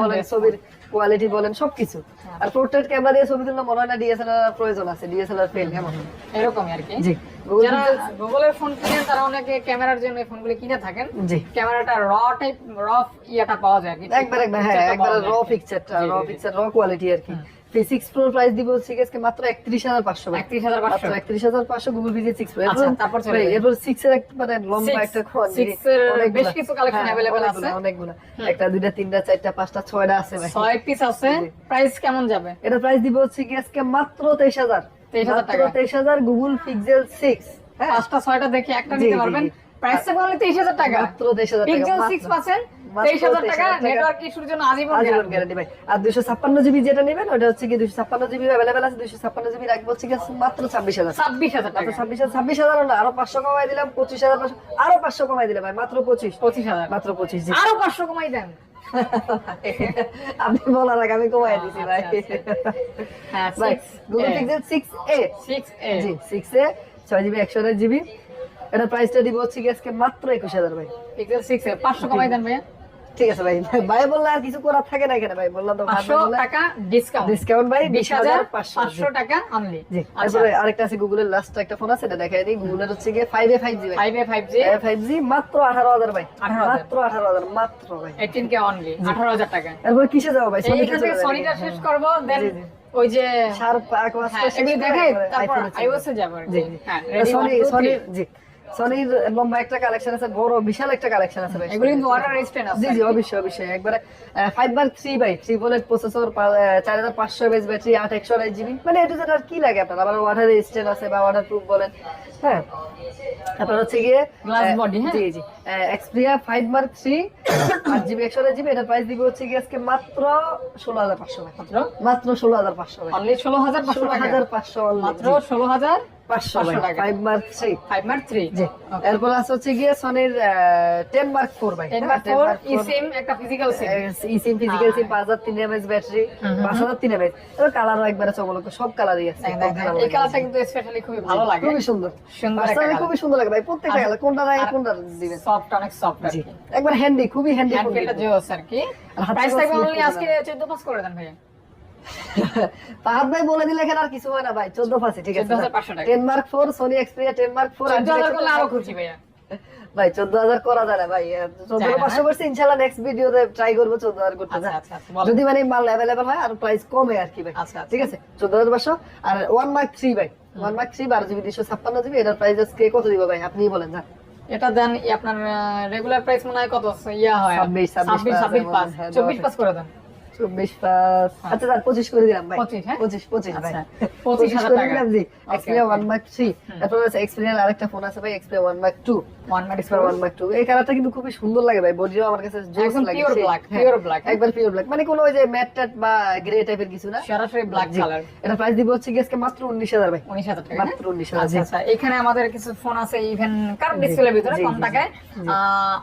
Speaker 1: মানে ছবির কোয়ালিটি বলেন সবকিছু। আর পোর্ট্রেট ক্যামেরা দিয়ে ছবি তুললে মনে হয় না ডিএসএলআর প্রয়োজন আছে ডিএসএলআর ফেল এমন।
Speaker 2: এরকমই আর কি।
Speaker 1: জি।
Speaker 2: যারা গুগলের ফোন কিনেন তারা অনেকে ক্যামেরার জন্য ফোনগুলো কিনে থাকেন।
Speaker 1: জি।
Speaker 2: ক্যামেরাটা র টাইপ র ইয়াটা পাওয়া যায়
Speaker 1: একবার একবার হ্যাঁ একবার র পিকচারটা র। পিকচার র কোয়ালিটি আর কি। সিক্স প্রো প্রাইস দিব হচ্ছে কি মাত্র একত্রিশ হাজার পাঁচশো
Speaker 2: একত্রিশ হাজার পাঁচশো।
Speaker 1: একত্রিশ হাজার পাঁচশো গুগল পিক্সেল সিক্স প্রো
Speaker 2: তারপর।
Speaker 1: এরপর সিক্স এর একটা মানে লম্বা একটা
Speaker 2: বেশ কিছু collection available আছে।
Speaker 1: অনেকগুলো একটা দুইটা তিনটা চারটা পাঁচটা ছয়টা আছে
Speaker 2: ছয় পিস আছে। প্রাইস কেমন যাবে?
Speaker 1: এটা প্রাইস দিব হচ্ছে কি আজকে মাত্র তেইশ হাজার।
Speaker 2: 23,000
Speaker 1: মাত্র
Speaker 2: টাকা।
Speaker 1: তেইশ হাজার গুগল পিক্সেল সিক্স হ্যাঁ।
Speaker 2: পাঁচটা ছয়টা দেখে একটা নিতে পারবেন।
Speaker 1: জি।
Speaker 2: প্রাইস থাকবে only তেইশ হাজার টাকা।
Speaker 1: মাত্র তেইশ হাজার টাকা
Speaker 2: পিক্সেল
Speaker 1: মাত্র।
Speaker 2: সিক্স পাচ্ছেন
Speaker 1: মাত্র
Speaker 2: তেইশ হাজার
Speaker 1: 23,000
Speaker 2: টাকা
Speaker 1: টাকা।
Speaker 2: নেটওয়ার্ক ইস্যুর জন্য আজীবন
Speaker 1: আজীবন গ্যারান্টি ভাই। আর দুইশো ছাপ্পান্ন জিবি যেটা নেবেন ওটা হচ্ছে কি দুইশো ছাপ্পান্ন জিবি অ্যাভেলেবেল আছে। দুইশো ছাপ্পান্ন জিবি রাখব হচ্ছে কি মাত্র
Speaker 2: টাকা।
Speaker 1: না আরও পাঁচশো কমাই দিলাম আরও কমাই ভাই মাত্র জি।
Speaker 2: আরও পাঁচশো কমাই দেন।
Speaker 1: আপনি বলার আগে আমি কমাই দিছি ভাই।
Speaker 2: হ্যাঁ
Speaker 1: ভাই গুগল পিক্সেল জি জিবি একশো আঠাশ জিবি এটা প্রাইসটা দিব হচ্ছে আজকে মাত্র একুশ হাজার ভাই।
Speaker 2: পিক্সেল সিক্স এ পাঁচশো কমাই দেন ভাইয়া।
Speaker 1: ঠিক আছে ভাই। ভাই বললে আর কিছু করার থাকে না এখানে ভাই। বললাম তো
Speaker 2: পাঁচশো টাকা ডিসকাউন্ট
Speaker 1: ডিসকাউন্ট ভাই
Speaker 2: বিশ হাজার
Speaker 1: পাঁচশো।
Speaker 2: পাঁচশো টাকা অনলি
Speaker 1: জি তারপরে আরেকটা আছে গুগলের লাস্ট একটা ফোন আছে এটা দেখাই দিই। গুগলের হচ্ছে গিয়ে five A five G
Speaker 2: five A five G
Speaker 1: five G মাত্র আঠারো হাজার ভাই। মাত্র আঠারো হাজার মাত্র ভাই।
Speaker 2: এইটিন কে অনলি আঠারো হাজার টাকা।
Speaker 1: এরপর কিসে যাব ভাই?
Speaker 2: এইখান সনিটা শেষ করব দেন
Speaker 1: জি, জি।
Speaker 2: ওই যে
Speaker 1: শার্প
Speaker 2: দেখাই তারপর
Speaker 1: এ
Speaker 2: যাব। হ্যাঁ,
Speaker 1: সনি সনি জি। সনির লম্বা একটা কালেকশন আছে বড় বিশাল একটা কালেকশন আছে
Speaker 2: এগুলি কিন্তু ওয়াটার রেজিস্ট্যান্ট আছে
Speaker 1: জি জি অবশ্যই অবশ্যই। একবারে ফাইভ বার থ্রি বাই থ্রি বলের প্রসেসর চার হাজার পাঁচশো এমএস ব্যাটারি আট একশো আড়াই জিবি মানে এটা যেটা কি লাগে আপনার? আবার ওয়াটার রেজিস্ট্যান্ট আছে বা ওয়াটার প্রুফ বলেন। হ্যাঁ? তারপর হচ্ছে গিয়ে আহ,
Speaker 2: body, হ্যাঁ?
Speaker 1: জি জি। এক্সপ্রিয়া ফাইভ মার্ক থ্রি আট জিবি একশো আড়াই জিবি এটার প্রাইস দিবে হচ্ছে গিয়ে আজকে মাত্র ষোলো হাজার পাঁচশো টাকা।
Speaker 2: মাত্র?
Speaker 1: মাত্র ষোলো হাজার পাঁচশো টাকা।
Speaker 2: অনলি ষোলো হাজার পাঁচশো
Speaker 1: ষোলো
Speaker 2: টাকা?
Speaker 1: হাজার পাঁচশো
Speaker 2: মাত্র ষোলো হাজার
Speaker 1: পাঁচশো
Speaker 2: পাঁচশো টাকা।
Speaker 1: Five mark
Speaker 2: three five mark
Speaker 1: three এরপর আছে হচ্ছে গিয়ে সনির টেন মার্ক ফোর ভাই
Speaker 2: টেন মার্ক ফোর
Speaker 1: Mark
Speaker 2: ই
Speaker 1: 4
Speaker 2: সিম একটা ফিজিক্যাল সিম
Speaker 1: সিম ফিজিক্যাল সিম পাঁচ হাজার তিন এমএস ব্যাটারি পাঁচ হাজার তিন এমএস এবার কালারও একবারে চমলক সব কালারই আছে।
Speaker 2: এই কালারটা কিন্তু স্পেশালি খুবই ভালো লাগে।
Speaker 1: খুবই সুন্দর। খুবই সুন্দর লাগে ভাই প্রত্যেকটা কালার কোনটা কোনটা দিবেন
Speaker 2: সফট অনেক
Speaker 1: একবার হ্যান্ডি খুবই হ্যান্ডি
Speaker 2: আর কি। প্রাইস থাকবে অনলি আজকে
Speaker 1: দেন।
Speaker 2: 14 পাস করে দেন ভাইয়া।
Speaker 1: পাহাদ ভাই বলে দিলে এখানে আর কিছু হয় না ভাই চোদ্দ ফাঁসি ঠিক আছে ten mark four Sony Xperia ten
Speaker 2: mark four আরও খুশি ভাইয়া।
Speaker 1: ভাই চোদ্দ হাজার করা যায় না ভাই চোদ্দ পাঁচশো করছি ইনশাল্লাহ নেক্সট ভিডিওতে ট্রাই করব চোদ্দ হাজার করতে
Speaker 2: আচ্ছা। আচ্ছা আচ্ছা।
Speaker 1: যদি মানে মাল অ্যাভেলেবেল হয় আর প্রাইস কমে আর কি ভাই। ঠিক আছে চোদ্দ হাজার পাঁচশো। আর ওয়ান মার্ক থ্রি ভাই ওয়ান মার্ক থ্রি বারো জিবি দুশো ছাপ্পান্ন জিবি এটার প্রাইস আজকে কত দিব ভাই আপনি বলেন না
Speaker 2: এটা দেন আপনার রেগুলার প্রাইস মনে হয় কত ইয়া হয়।
Speaker 1: 26,
Speaker 2: ছাব্বিশ
Speaker 1: 26
Speaker 2: ছাব্বিশ পাঁচ
Speaker 1: হ্যাঁ,
Speaker 2: চব্বিশ পাঁচ করে দেন।
Speaker 1: চব্বিশ পাঁচ আচ্ছা স্যার পঁচিশ করে দিলাম ভাই।
Speaker 2: 25, হ্যাঁ?
Speaker 1: পঁচিশ পঁচিশ ভাই।
Speaker 2: আচ্ছা, 25,000
Speaker 1: করে দিলাম জি।
Speaker 2: Okay,
Speaker 1: ওয়ান মার্ক থ্রি তারপর আছে এক্সপিরিয়া আরেকটা ফোন আছে ভাই Xperia one mark two
Speaker 2: one mark
Speaker 1: Xperia one mark two এই কালারটা কিন্তু খুবই সুন্দর লাগে ভাই। বডিও আমার কাছে জোস লাগে
Speaker 2: pure
Speaker 1: সেই-
Speaker 2: black,
Speaker 1: হ্যাঁ,
Speaker 2: হ্যাঁ?
Speaker 1: একবার পিওর ব্ল্যাক মানে কোনো ওই যে ম্যাট ট্যাট বা গ্রে টাইপের কিছু না?
Speaker 2: সরাসরি ব্ল্যাক কালার
Speaker 1: এটা প্রাইস দিব হচ্ছে গেসকে মাত্র উনিশ হাজার ভাই।
Speaker 2: উনিশ হাজার টাকা
Speaker 1: মাত্র
Speaker 2: আচ্ছা আচ্ছা। এখানে আমাদের কিছু ফোন আছে ইভেন কার্ভ ডিসপ্লের ভিতরে কম টাকায়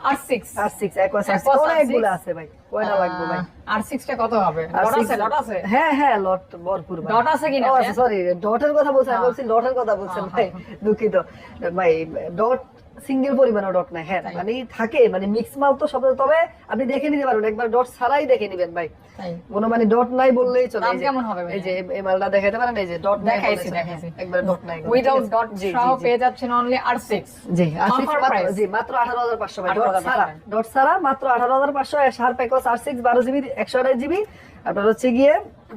Speaker 2: R six
Speaker 1: R six Aquas
Speaker 2: Aquas R6
Speaker 1: অনেকগুলো আছে ভাই। কয়টা লাগবে ভাই?
Speaker 2: আর সিক্সটা কত হবে? ডট আছে আছে?
Speaker 1: হ্যাঁ হ্যাঁ লট ভরপুর ভাই।
Speaker 2: Dot আছে কিনা?
Speaker 1: সরি ডটের কথা বলছেন
Speaker 2: হ্যাঁ।
Speaker 1: বলছি লটের কথা বলছেন
Speaker 2: হ্যাঁ,
Speaker 1: ভাই দুঃখিত। ভাই ডট সিঙ্গেল পরিমাণে ডট নাই হ্যাঁ মানে থাকে মানে মিক্স মাল তো সব তবে আপনি দেখে নিতে পারবেন একবার ডট ছাড়াই দেখে নিবেন ভাই। কোনো মানে ডট নাই বললেই চলে
Speaker 2: কেমন হবে
Speaker 1: এই যে এই মালটা দেখাতে পারেন এই যে ডট নাই
Speaker 2: দেখাইছি, দেখাইছি।
Speaker 1: একবার ডট নাই
Speaker 2: উইদাউট ডট
Speaker 1: জি,
Speaker 2: সহ। পেয়ে যাচ্ছেন
Speaker 1: only R six
Speaker 2: G
Speaker 1: R
Speaker 2: price।
Speaker 1: জি মাত্র আঠারো হাজার পাঁচশো ভাই। ডট ছাড়া ডট ছাড়া মাত্র আঠারো হাজার পাঁচশো শার প্যাকস আর সিক্স বারো জিবি একশো আঠাশ জিবি আপনার হচ্ছে গিয়ে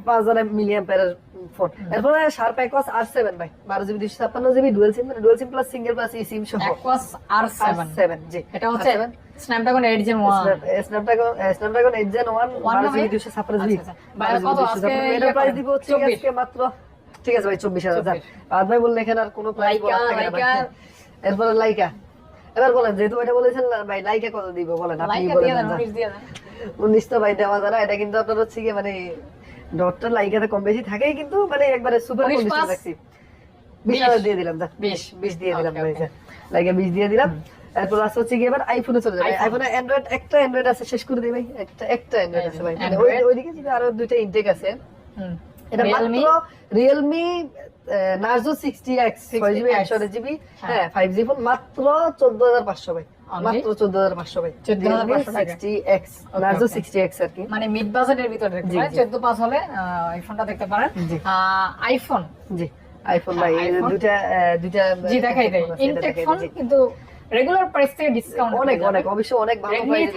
Speaker 1: পাঁচ হাজার মিলিয়ন প্যারের ফোন এরপরে শার প্যাকস আর সেভেন ভাই বারো জিবি দুশো ছাপ্পান্ন GB dual SIM dual SIM plus single plus e SIM সহ
Speaker 2: আর সেভেন
Speaker 1: জি।
Speaker 2: এটা হচ্ছে Snapdragon eight Gen
Speaker 1: one Snapdragon Snapdragon eight Gen
Speaker 2: one
Speaker 1: বারো জিবি দুশো ছাপ্পান্ন জিবি।
Speaker 2: ভাই, কত? আজকে
Speaker 1: এটা প্রাইস দিব হচ্ছে আজকে মাত্র ঠিক আছে ভাই চব্বিশ হাজার। আর ভাই বললে এখানে আর কোনো প্রাইস। এরপরে লাইকা এবার বলেন যেহেতু এটা বলেছেন ভাই লাইকা কত দিব বলেন? আপনি বলেন
Speaker 2: দিয়ে দেন
Speaker 1: না।
Speaker 2: উনিশ দিয়ে দেন
Speaker 1: উনিশ তো ভাই দেওয়া যায় এটা কিন্তু আপনার হচ্ছে কি মানে ডটটা লাইকাতে কম বেশি থাকেই কিন্তু মানে একবারে সুপার কন্ডিশন রাখছি বিশ। দিয়ে দিলাম যা
Speaker 2: বিশ।
Speaker 1: বিশ দিয়ে দিলাম. লাইকা বিশ দিয়ে দিলাম এরপর আছে হচ্ছে কি এবার আইফোনে চলে যাবে আইফোনে অ্যান্ড্রয়েড একটা অ্যান্ড্রয়েড আছে শেষ করে দিই ভাই একটা একটা অ্যান্ড্রয়েড আছে ভাই মানে ওই ওইদিকে যদি আরও দুইটা ইনটেক আছে এটা? মাত্র রিয়েলমি নার্জো সিক্সটি এক্স ছয় জিবি একশো জিবি
Speaker 2: হ্যাঁ।
Speaker 1: ফাইভ জি ফোন মাত্র চোদ্দ হাজার পাঁচশো ভাই? মাত্র চোদ্দ হাজার পাঁচশো ভাই
Speaker 2: 14,500 টাকা।
Speaker 1: Sixty X
Speaker 2: Okay,
Speaker 1: Narzo
Speaker 2: okay.
Speaker 1: Sixty X আর কি।
Speaker 2: মানে মিড বাজেটের ভিতরে পারেন পাঁচ হলে আহ, এই ফোনটা দেখতে পারেন। আইফোন
Speaker 1: জি আইফোন
Speaker 2: হ্যাঁ,
Speaker 1: ভাই দুইটা দুইটা
Speaker 2: জি দেখাই দেয়। ইনটেক ফোন কিন্তু রেগুলার প্রাইস থেকে ডিসকাউন্ট
Speaker 1: অনেক অনেক অবশ্যই অনেক ভালো
Speaker 2: Redmi
Speaker 1: প্রাইস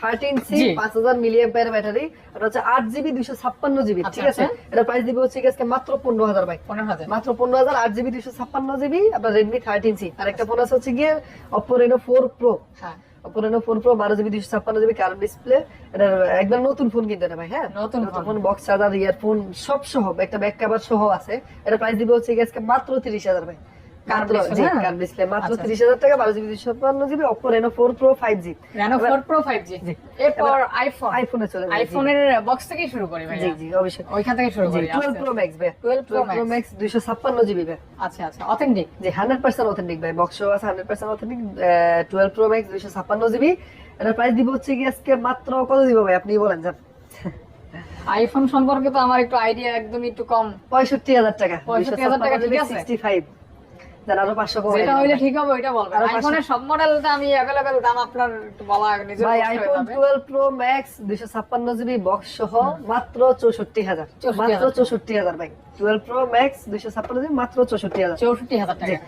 Speaker 2: 13C জি।
Speaker 1: পাঁচ হাজার মিলিয়ন প্যার ব্যাটারি এটা হচ্ছে আট জিবি দুইশো ছাপ্পান্ন জিবি
Speaker 2: আচ্ছা,
Speaker 1: ঠিক আছে?
Speaker 2: আচ্ছা।
Speaker 1: এটা প্রাইস দিবে হচ্ছে আজকে মাত্র পনেরো হাজার ভাই।
Speaker 2: পনেরো হাজার।
Speaker 1: মাত্র পনেরো হাজার আট জিবি দুইশো ছাপ্পান্ন জিবি আপনার রেডমি থার্টিন সি আর একটা ফোন আছে হচ্ছে গিয়ে অপো রেনো ফোর প্রো
Speaker 2: হ্যাঁ।
Speaker 1: অপো রেনো ফোর প্রো বারো জিবি দুইশো ছাপ্পান্ন জিবি কার্ভ ডিসপ্লে এটা একদম নতুন ফোন কিনতে না ভাই হ্যাঁ?
Speaker 2: নতুন phone.
Speaker 1: Phone box charger earphone সব সহ একটা ব্যাক কভার সহ আছে। এটা প্রাইস দিবে হচ্ছে আজকে মাত্র তিরিশ হাজার ভাই। মাত্র
Speaker 2: হ্যাঁ?
Speaker 1: মাত্র
Speaker 2: আচ্ছা।
Speaker 1: তিরিশ হাজার টাকা বারো জিবি ছাপ্পান্ন GB Oppo Reno four pro five G
Speaker 2: Reno
Speaker 1: four
Speaker 2: pro five G. জি। এরপর আইফোন
Speaker 1: আইফোনে চলে
Speaker 2: আইফোনের বক্স থেকেই শুরু করি
Speaker 1: জি জি অবশ্যই।
Speaker 2: ওইখান থেকে শুরু করি
Speaker 1: টুয়েলভ প্রো ম্যাক্স ভাই। টুয়েলভ প্রো ম্যাক্স দুইশো ছাপ্পান্ন জিবি ভাই।
Speaker 2: আচ্ছা আচ্ছা অথেন্টিক
Speaker 1: হান্ড্রেড পার্সেন্ট অথেন্টিক ভাই। বক্স আছে hundred percent authentic twelve pro max দুইশো ছাপ্পান্ন জিবি। এটার প্রাইস দিব হচ্ছে কি আজকে মাত্র কত দিব ভাই? আপনি বলেন যান।
Speaker 2: আইফোন সম্পর্কে তো আমার একটু আইডিয়া একদমই একটু কম।
Speaker 1: পঁয়ষট্টি হাজার টাকা
Speaker 2: 65,000 টাকা ঠিক আছে?
Speaker 1: সিক্সটি ফাইভ যান আরও পাঁচশো কম
Speaker 2: যেটা হইলে ঠিক হবে ওইটা বলবেন। আইফোনের সব মডেলটা আমি অ্যাভেলেবেল দাম আপনার বলা নিজের
Speaker 1: ভাই আইফোন
Speaker 2: যাবে।
Speaker 1: টুয়েলভ প্রো ম্যাক্স দুইশো ছাপ্পান্ন জিবি বক্স সহ মাত্র চৌষট্টি হাজার।
Speaker 2: 64,000
Speaker 1: মাত্র চৌষট্টি হাজার ভাই। টুয়েলভ প্রো ম্যাক্স দুইশো ছাপ্পান্ন জিবি মাত্র চৌষট্টি হাজার।
Speaker 2: চৌষট্টি হাজার টাকা।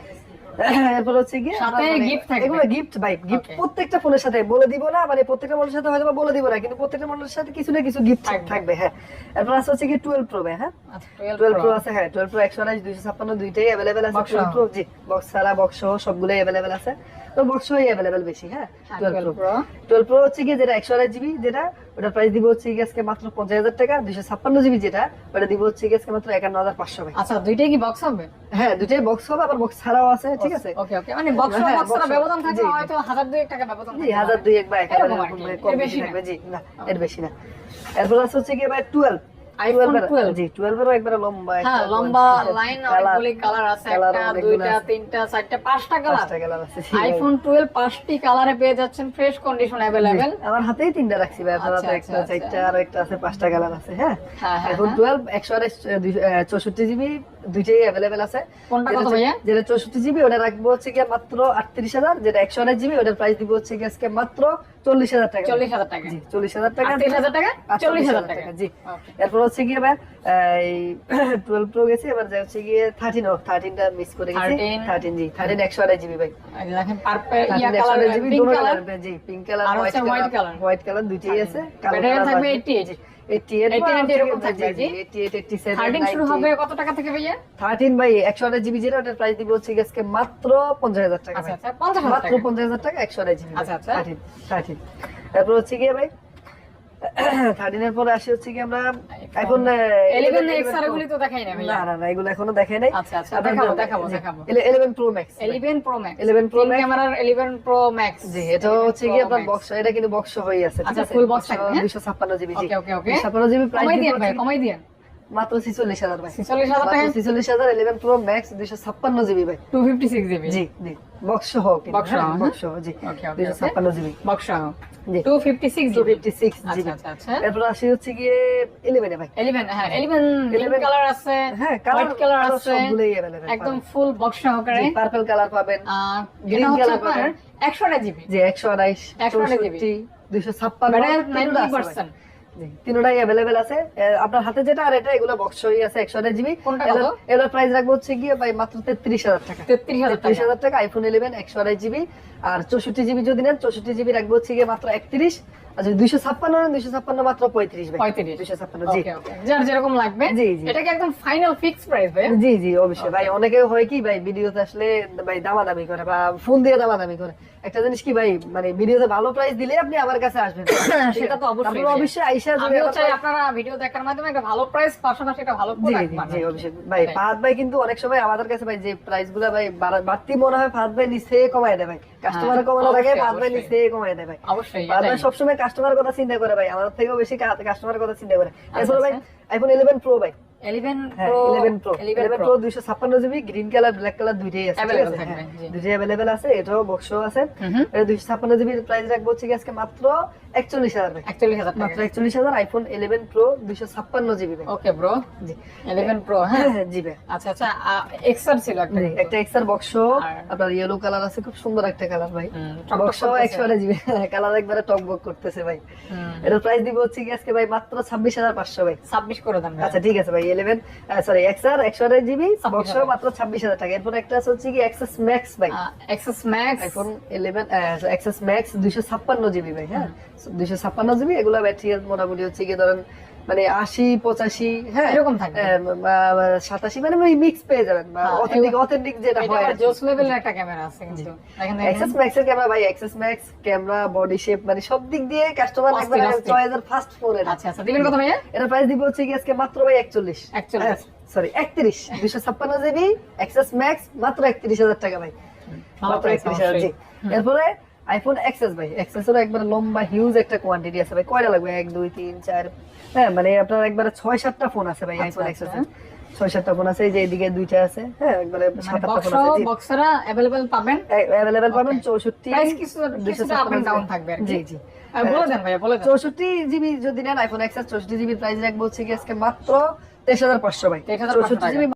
Speaker 1: এরপর হচ্ছে গিয়ে মানে
Speaker 2: gift থাকবে।
Speaker 1: এগুলো গিফট ভাই গিফট প্রত্যেকটা ফোনের সাথে বলে দিব না মানে প্রত্যেকটা মডেলের সাথে হয়তো বলে দিব না কিন্তু প্রত্যেকটা মডেলের সাথে কিছু না কিছু গিফট
Speaker 2: থাকবে।
Speaker 1: হ্যাঁ। এরপর আছে হচ্ছে কি টুয়েলভ প্রো হ্যাঁ?
Speaker 2: আচ্ছা, 12
Speaker 1: টুয়েলভ প্রো আছে হ্যাঁ টুয়েলভ প্রো একশো আঠাশ দুইশো ছাপ্পান্ন দুইটাই অ্যাভেলেবেল আছে টুয়েলভ প্রো জি বক্স ছাড়া বক্স সহ সবগুলোই অ্যাভেলেবেল আছে। তো বক্স অ্যাভেলেবেল বেশি হ্যাঁ?
Speaker 2: হ্যাঁ,
Speaker 1: টুয়েলভ প্রো টুয়েলভ প্রো হচ্ছে কি যেটা একশো আঠাশ জিবি যেটা ওটা প্রাইস দিব হচ্ছে আজকে মাত্র পঞ্চাশ হাজার টাকা দুইশো ছাপ্পান্ন জিবি যেটা ওটা দিব হচ্ছে আজকে মাত্র একান্ন হাজার পাঁচশো
Speaker 2: আচ্ছা দুইটাই কি বক্স হবে?
Speaker 1: হ্যাঁ দুইটাই বক্স হবে আবার বক্স ছাড়াও আছে ঠিক আছে?
Speaker 2: ওকে ওকে মানে বক্স
Speaker 1: হ্যাঁ,
Speaker 2: ব্যবধান হয়তো হাজার দুই টাকা ব্যবধান
Speaker 1: জি হাজার দুই এক বা হাজার মানে কম বেশি
Speaker 2: বেশি
Speaker 1: থাকবে জি না এর বেশি না। এরপর আছে হচ্ছে কি ভাই টুয়েলভ
Speaker 2: 12
Speaker 1: একবারে লম্বা
Speaker 2: হ্যাঁ লম্বা লাইন অনেকগুলি কালার আছে একটা দুইটা তিনটা চারটা পাঁচটা কালার
Speaker 1: আছে,
Speaker 2: আইফোন টুয়েলভ পাঁচটি কালারে পেয়ে যাচ্ছেন ফ্রেশ কন্ডিশন অ্যাভেলেবেল
Speaker 1: আমার হাতেই তিনটা রাখছি ভাই আপনার
Speaker 2: আচ্ছা, আচ্ছা,
Speaker 1: একটা
Speaker 2: আচ্ছা।
Speaker 1: চারটা আর একটা আছে পাঁচটা কালার আছে হ্যাঁ?
Speaker 2: হ্যাঁ, হ্যাঁ,
Speaker 1: আইফোন
Speaker 2: হ্যাঁ।
Speaker 1: চৌষট্টি জিবি দুইটাই অ্যাভেলেবেল আছে।
Speaker 2: কোনটা কত
Speaker 1: যেটা-
Speaker 2: ভাইয়া?
Speaker 1: যেটা চৌষট্টি জিবি ওটা রাখব হচ্ছে গিয়ে মাত্র আটত্রিশ হাজার যেটা একশো আঠাশ জিবি ওটার প্রাইস দিব হচ্ছে গিয়ে আজকে মাত্র চল্লিশ হাজার টাকা।
Speaker 2: চল্লিশ হাজার টাকা।
Speaker 1: জি চল্লিশ হাজার টাকা।
Speaker 2: আটত্রিশ হাজার টাকা?
Speaker 1: আর
Speaker 2: চল্লিশ হাজার টাকা।
Speaker 1: জি। এরপর হচ্ছে গিয়ে এবার এই টুয়েলভ প্রো গেছে এবার যা হচ্ছে গিয়ে থার্টিন ও থার্টিনটা মিস করে গেছি।
Speaker 2: 13
Speaker 1: থার্টিন জি থার্টিন একশো আঠাশ জিবি ভাই।
Speaker 2: এই দেখেন পার্পল ইয়া
Speaker 1: colour
Speaker 2: GB
Speaker 1: pink
Speaker 2: colour
Speaker 1: colour জি পিঙ্ক কালার
Speaker 2: আর হচ্ছে
Speaker 1: হোয়াইট কালার দুইটাই আছে
Speaker 2: ব্যাটারি থাকবে 88
Speaker 1: 88
Speaker 2: 88 এরকম থাকবে, জি।
Speaker 1: 88 87
Speaker 2: থার্টিন শুরু হবে কত টাকা থেকে ভাইয়া?
Speaker 1: 13 ভাই 128 জিবি যেটা ওটার প্রাইস দিব হচ্ছে গিয়ে আজকে মাত্র 50000 টাকা মাত্র
Speaker 2: আচ্ছা পঞ্চাশ হাজার টাকা।
Speaker 1: 50000 টাকা 128 জিবি
Speaker 2: আচ্ছা, আচ্ছা।
Speaker 1: 13 13 তারপর হচ্ছে গিয়ে ভাই 13 এর পরে আসি হচ্ছে কি আমরা আইফোন
Speaker 2: ইলেভেন এক্স আর এগুলি তো দেখাই না
Speaker 1: না না না এগুলো এখনও দেখাই নাই।
Speaker 2: আচ্ছা, আচ্ছা, দেখাবো, দেখাবো, দেখাবো।
Speaker 1: 11 pro max
Speaker 2: eleven pro max
Speaker 1: eleven pro max
Speaker 2: ক্যামেরার ইলেভেন প্রো ম্যাক্স
Speaker 1: জি এটা হচ্ছে কি আপনার বক্স এটা কিন্তু বক্স হয়ে আছে
Speaker 2: আচ্ছা, ফুল বক্স থাকবে, হ্যাঁ?
Speaker 1: 256 জিবি জি।
Speaker 2: Okay okay okay.
Speaker 1: 256 GB price
Speaker 2: কমাই ভাই কমাই দিয়েন।
Speaker 1: মাত্র
Speaker 2: ছিচল্লিশ হাজার
Speaker 1: ছিচল্লিশ হাজার ইলেভেন প্রো ম্যাক্স দুইশো ছাপ্পান্ন জিবি ভাই।
Speaker 2: Two fifty six GB?
Speaker 1: জি বক্স সহ হ্যাঁ? বক্স
Speaker 2: বক্স
Speaker 1: জি।
Speaker 2: দুইশো ছাপ্পান্ন জিবি।
Speaker 1: বক্স
Speaker 2: আচ্ছা, আচ্ছা, আচ্ছা। হ্যাঁ কালার কালার একদম ফুল বক্স সহকারে।
Speaker 1: পার্পল কালার পাবেন। গ্রিন
Speaker 2: কালার
Speaker 1: পাবেন।
Speaker 2: একশো জিবি। একশো
Speaker 1: আড়াইশ
Speaker 2: একশো
Speaker 1: জিবি। দুইশো
Speaker 2: ছাপ্পান্ন
Speaker 1: মানে তিনটাই অ্যাভেলেবেল আছে। আপনার হাতে যেটা আর এটা এগুলো বক্সই আছে একশো আঠাশ জিবি এগুলোর প্রাইস রাখব হচ্ছে গিয়ে ভাই মাত্র তেত্রিশ হাজার টাকা।
Speaker 2: তেত্রিশ হাজার টাকা।
Speaker 1: আইফোন ইলেভেন একশো আড়াই জিবি আর চৌষট্টি জিবি যদি নেন চৌষট্টি জিবি রাখব হচ্ছে গিয়ে মাত্র একত্রিশ। আচ্ছা মাত্র ভাই?
Speaker 2: পঁয়ত্রিশ।
Speaker 1: দুইশো ছাপ্পান্ন জি।
Speaker 2: ওকে ওকে যার যেরকম লাগবে
Speaker 1: জি, জি।
Speaker 2: এটা কি একদম ফাইনাল ফিক্স প্রাইস ভাই।
Speaker 1: জি জি অবশ্যই। ভাই অনেকে হয় কি ভাই ভিডিওতে আসলে ভাই দামাদামি করে বা ফোন দিয়ে দামাদামি করে। একটা জিনিস কি ভাই মানে ভিডিওতে ভালো প্রাইস দিলে আপনি আমার কাছে আসবেন। [COUGHS]
Speaker 2: সেটা তো অবশ্যই
Speaker 1: তারপরে অবশ্যই আইসা যদি
Speaker 2: চাই আপনারা ভিডিও দেখার মাধ্যমে একটা ভালো প্রাইস পাশাপাশি একটা ভালো প্রোডাক্ট
Speaker 1: জি জি অবশ্যই। ভাই ফাহাদ ভাই কিন্তু অনেক সময় আমাদের কাছে ভাই যে প্রাইসগুলা ভাই বাড়তি মনে হয় ফাহাদ ভাই নিচে কমায় দেয় ভাই। কাস্টমার
Speaker 2: হ্যাঁ,
Speaker 1: কমানোর আগে ফাহাদ ভাই নিচে কমায় দেয় ভাই।
Speaker 2: অবশ্যই
Speaker 1: ফাহাদ ভাই সবসময় কাস্টমার কথা চিন্তা করে ভাই আমার থেকেও বেশি কাস্টমার কথা চিন্তা করে। এছাড়া ভাই আইফোন ইলেভেন প্রো ভাই
Speaker 2: 11
Speaker 1: হ্যাঁ
Speaker 2: Pro,
Speaker 1: eleven pro
Speaker 2: 11
Speaker 1: eleven
Speaker 2: Pro।
Speaker 1: Pro দুইশো ছাপ্পান্ন GB green colour black colour দুইটাই আছে ঠিক
Speaker 2: Available
Speaker 1: আছে?
Speaker 2: থাকবে,
Speaker 1: হ্যাঁ,
Speaker 2: জি।
Speaker 1: দুইটাই অ্যাভেলেবেল আছে এটাও বক্সও আছে।
Speaker 2: হুম হুম।
Speaker 1: এটা দুইশো ছাপ্পান্ন জিবির প্রাইস রাখব হচ্ছে আজকে মাত্র একচল্লিশ হাজার ভাই
Speaker 2: 41000
Speaker 1: মাত্র একচল্লিশ হাজার আইফোন ইলেভেন প্রো দুইশো ছাপ্পান্ন জিবি
Speaker 2: ওকে ব্রো
Speaker 1: জি।
Speaker 2: 11 Pro হ্যাঁ?
Speaker 1: জি
Speaker 2: আচ্ছা আচ্ছা এক্সআর ছিল একটা।
Speaker 1: এক্সার বক্স আপনার ইয়েলো কালার আছে খুব সুন্দর একটা কালার ভাই। বক্স জিবি কালার একবারে টক বক করতেছে ভাই। এটার প্রাইস দিব হচ্ছে আজকে ভাই মাত্র ছাব্বিশ হাজার পাঁচশো ভাই।
Speaker 2: 26 করে দেন
Speaker 1: আচ্ছা ঠিক আছে ভাই ইলেভেন সরি এক্সআর একশো আঠাশ জিবি
Speaker 2: 26
Speaker 1: বক্স মাত্র ছাব্বিশ হাজার টাকা। এরপর একটা আছে হচ্ছে কি এক্সেস ম্যাক্স ভাই।
Speaker 2: এক্সেস ম্যাক্স
Speaker 1: এখন ইলেভেন এক্সেস ম্যাক্স দুইশো ছাপ্পান্ন জিবি ভাই হ্যাঁ? দুইশো ছাপ্পান্ন জিবি এগুলো ব্যাটারি মোটামুটি হচ্ছে কি ধরেন মানে আশি পঁচাশি হ্যাঁ?
Speaker 2: এরকম
Speaker 1: সাতাশি মানে মিক্স পেয়ে যাবেন
Speaker 2: হ্যাঁ,
Speaker 1: অথেন্টিক অথেন্টিক যেটা হয়
Speaker 2: জোস লেভেলের একটা ক্যামেরা আছে কিন্তু।
Speaker 1: এক্সেস ম্যাক্স এর ক্যামেরা ভাই XS max camera body shape মানে সব দিক দিয়ে কাস্টমার একবার। চয়েসের ফার্স্ট ফোন এটা।
Speaker 2: আচ্ছা আচ্ছা দিবেন কত ভাইয়া?
Speaker 1: এটা প্রাইস দিব হচ্ছে কি আজকে মাত্র ভাই একচল্লিশ।
Speaker 2: 41
Speaker 1: সরি একত্রিশ দুইশো ছাপ্পান্ন জিবি এক্সেস ম্যাক্স মাত্র একত্রিশ হাজার টাকা ভাই। মাত্র
Speaker 2: price
Speaker 1: 31,000 জি। এরপরে আইফোন এক্সেস ভাই এক্সেস এর একবার লম্বা হিউজ একটা কোয়ান্টিটি আছে ভাই কয়টা লাগবে এক দুই তিন চার হ্যাঁ মানে আপনার একবারে ছয় সাতটা ফোন আছে ভাই
Speaker 2: আচ্ছা,
Speaker 1: আইফোন
Speaker 2: আচ্ছা।
Speaker 1: এক্সেস ছয় সাতটা ফোন আছে এই যে এদিকে দুইটা আছে হ্যাঁ একবারে সাত আটটা
Speaker 2: বক্স
Speaker 1: ফোন আছে জি
Speaker 2: বক্সরা अवेलेबल পাবেন
Speaker 1: অ্যাভেলেবেল পাবেন
Speaker 2: Okay.
Speaker 1: চৌষট্টি
Speaker 2: প্রাইস কিছু কিছুটা আপ এন্ড ডাউন থাকবে আর কি।
Speaker 1: জি জি
Speaker 2: আহ, বলে দেন ভাইয়া বলে দেন
Speaker 1: চৌষট্টি জিবি যদি নেন আইফোন এক্সএস চৌষট্টি জিবি প্রাইস রাখবো হচ্ছে কি আজকে মাত্র তেইশ হাজার পাঁচশো ভাই
Speaker 2: 23,500
Speaker 1: চৌষট্টি জিবি